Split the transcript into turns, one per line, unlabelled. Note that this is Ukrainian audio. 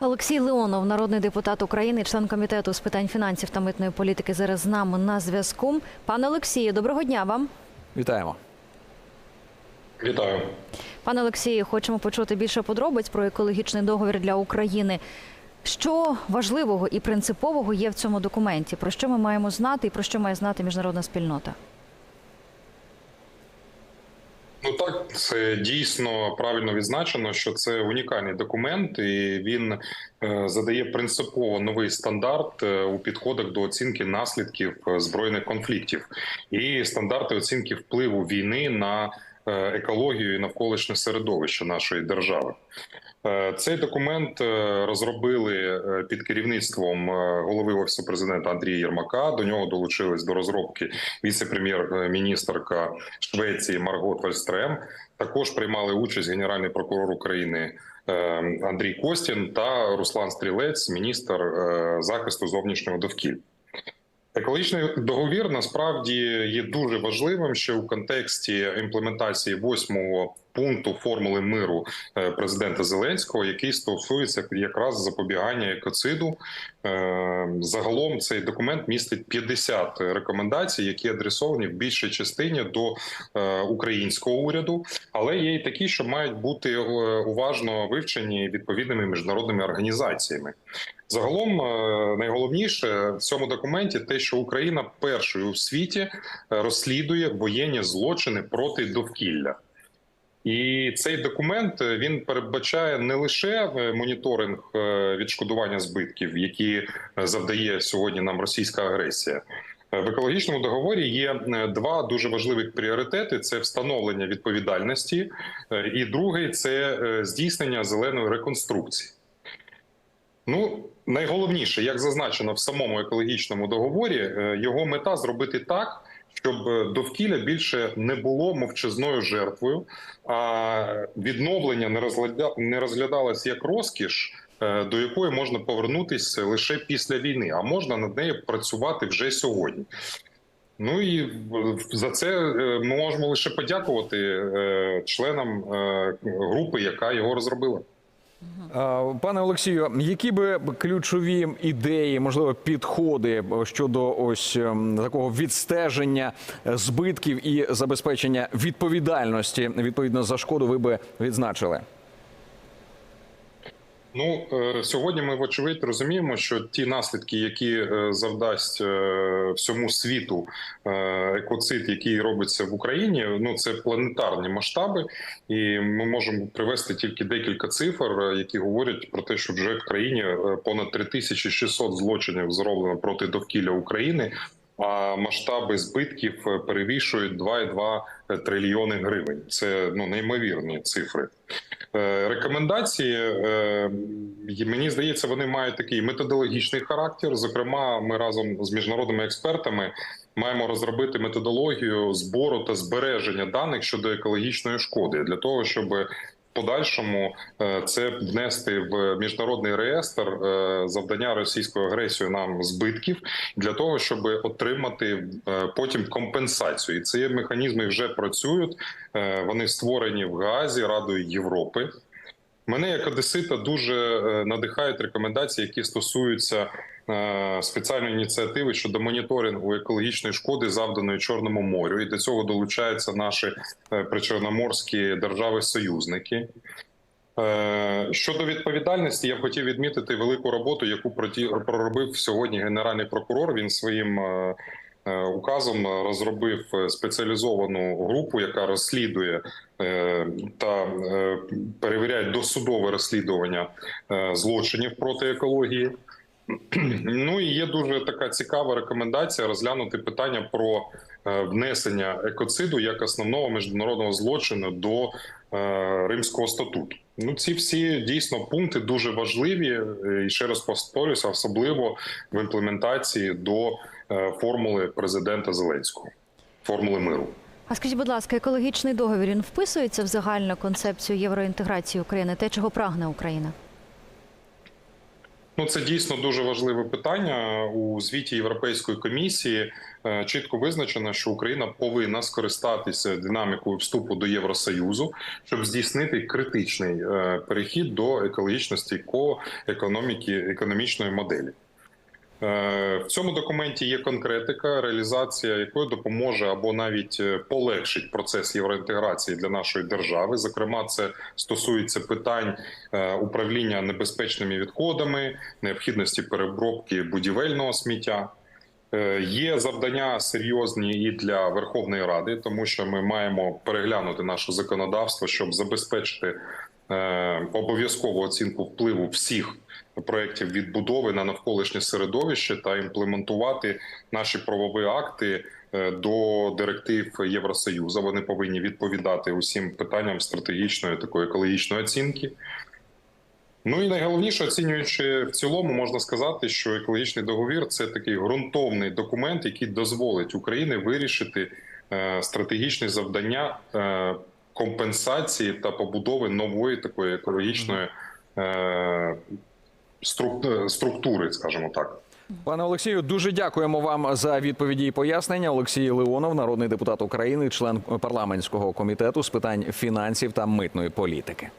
Олексій Леонов, народний депутат України, член комітету з питань фінансів та митної політики, зараз з нами на зв'язку. Пане Олексію, доброго дня вам.
Вітаємо.
Вітаю.
Пане Олексію, хочемо почути більше подробиць про екологічний договір для України. Що важливого і принципового є в цьому документі? Про що ми маємо знати і про що має знати міжнародна спільнота?
Ну так, це дійсно правильно відзначено, що це унікальний документ, і він е, задає принципово новий стандарт е, у підходах до оцінки наслідків е, збройних конфліктів. І стандарти оцінки впливу війни на екологію і навколишнє середовище нашої держави. Е, Цей документ е, розробили е, під керівництвом е, голови офісу президента Андрія Єрмака. До нього долучились до розробки віце-прем'єр-міністерка Швеції Маргот Вальстрем. Також приймали участь генеральний прокурор України е, Андрій Костін та Руслан Стрілець, міністр е, захисту зовнішнього довкілля. Екологічний договір насправді є дуже важливим ще у контексті імплементації восьмого пункту формули миру е, президента Зеленського, який стосується якраз запобігання екоциду. Е, Загалом цей документ містить 50 рекомендацій, які адресовані в більшій частині до е, українського уряду, але є й такі, що мають бути уважно вивчені відповідними міжнародними організаціями. Загалом найголовніше в цьому документі те, що Україна першою у світі розслідує воєнні злочини проти довкілля. І цей документ е, він передбачає не лише е, моніторинг е, відшкодування збитків, які завдає сьогодні нам російська агресія. В екологічному договорі є два дуже важливих пріоритети: це встановлення відповідальності, і другий це здійснення зеленої реконструкції. Ну, найголовніше, як зазначено в самому екологічному договорі, його мета зробити так, щоб е, довкілля більше не було мовчазною жертвою, а відновлення не розгляда... не розглядалось як розкіш, е, до якої можна повернутися лише після війни, а можна над нею працювати вже сьогодні. Ну і за це е, ми можемо лише подякувати членам групи, яка його розробила.
Пане Олексію, які би ключові ідеї, можливо, підходи щодо ось ем, такого відстеження збитків і забезпечення відповідальності відповідно за шкоду, ви би відзначили?
Ну е, сьогодні ми вочевидь розуміємо, що ті наслідки, які е, завдасть е, всьому світу екоцид, який робиться в Україні, ну це планетарні масштаби, і ми можемо привести тільки декілька цифр, які говорять про те, що вже в країні понад 3600 злочинів зроблено проти довкілля України. А масштаби збитків е, перевішують 2,2 трильйони гривень. Це ну неймовірні цифри. Е, Рекомендації е, мені здається, вони мають такий методологічний характер. Зокрема, ми разом з міжнародними експертами маємо розробити методологію збору та збереження даних щодо екологічної шкоди для того, щоб подальшому е, це внести в міжнародний реєстр е, завдання російською агресією нам збитків для того, щоб отримати е, потім компенсацію. І ці механізми вже працюють. Вони створені в ГАЗі Радою Європи. Мене як одесита дуже е, надихають рекомендації, які стосуються е, спеціальної ініціативи щодо моніторингу екологічної шкоди, завданої Чорному морю. І до цього долучаються наші е, причорноморські держави-союзники. Щодо відповідальності, я б хотів відмітити велику роботу, яку проробив сьогодні генеральний прокурор. Він своїм указом розробив е, спеціалізовану групу, яка розслідує е, та е, перевіряє досудове розслідування е, злочинів проти екології. Ну і є дуже така цікава рекомендація розглянути питання про е, внесення екоциду як основного міжнародного злочину до е, Римського статуту. Ну, ці всі дійсно пункти дуже важливі е, і ще раз повторюся, особливо в імплементації до е, формули президента Зеленського, формули миру.
А скажіть, будь ласка, екологічний договір він вписується в загальну концепцію євроінтеграції України, те, чого прагне Україна?
Ну, це дійсно дуже важливе питання. У звіті Європейської комісії е, чітко визначено, що Україна повинна скористатися динамікою вступу до Євросоюзу, щоб здійснити критичний е, перехід до екологічно стійкої економіки економічної моделі. Е, В цьому документі є конкретика, реалізація якої допоможе або навіть е, полегшить процес євроінтеграції для нашої держави. Зокрема, це стосується питань е, управління небезпечними відходами, необхідності переробки будівельного сміття. Е, Є завдання серйозні і для Верховної Ради, тому що ми маємо переглянути наше законодавство, щоб забезпечити е, обов'язкову оцінку впливу всіх проєктів відбудови на навколишнє середовище та імплементувати наші правові акти е, до директив Євросоюзу. Вони повинні відповідати усім питанням стратегічної такої екологічної оцінки. Ну і найголовніше, оцінюючи в цілому, можна сказати, що екологічний договір це такий ґрунтовний документ, який дозволить Україні вирішити е, стратегічні завдання е, компенсації та побудови нової такої екологічної е, структури, скажімо так.
Пане Олексію, дуже дякуємо вам за відповіді і пояснення. Олексій Леонов, народний депутат України, член парламентського комітету з питань фінансів та митної політики.